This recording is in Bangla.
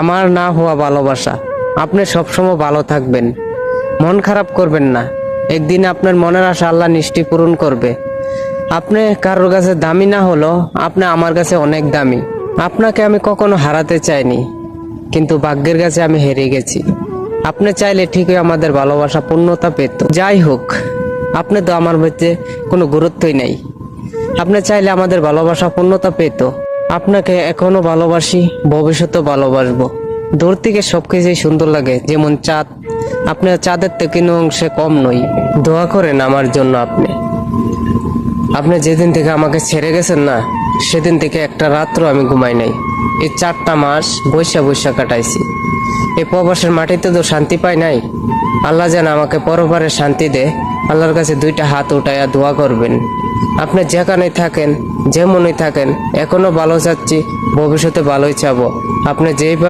আমার না হওয়া ভালোবাসা, আপনি সবসময় ভালো থাকবেন। মন খারাপ করবেন না। একদিন আপনার মনের আশা আল্লাহ নিশ্চয়ই পূরণ করবে। আপনি কারোর কাছে দামি না হলো আপনি আমার কাছে অনেক দামি। আপনাকে আমি কখনো হারাতে চাইনি, কিন্তু ভাগ্যের কাছে আমি হেরে গেছি। আপনি চাইলে ঠিকই আমাদের ভালোবাসা, পূর্ণতা পেত। যাই হোক, আপনি তো আমার মধ্যে কোনো গুরুত্বই নেই। আপনি চাইলে আমাদের ভালোবাসা, পূর্ণতা পেত। আপনাকে এখনও ভালোবাসি, ভবিষ্যতেও ভালোবাসবো। দূর থেকে সবকিছুই সুন্দর লাগে, যেমন চাঁদ। আপনার চাঁদের তো কোনো অংশে কম নই। দোয়া করেন আমার জন্য আপনি। আপনি যেদিন থেকে আমাকে ছেড়ে গেছেন না, সেদিন থেকে একটা রাত্র আমি ঘুমাই নাই। এই চারটা মাস বৈশা বৈশা কাটাইছি। এই প্রবাসের মাটিতে তো শান্তি পাই নাই। আল্লাহ যেন আমাকে পরবারে শান্তি দে, আল্লাহর কাছে দুইটা হাত উঠাইয়া দোয়া করবেন। আপনি যেখানেই থাকেন, যেমনই থাকেন এখনও ভালো চাচ্ছি ভবিষ্যতে ভালোই চাবো। আপনি যেই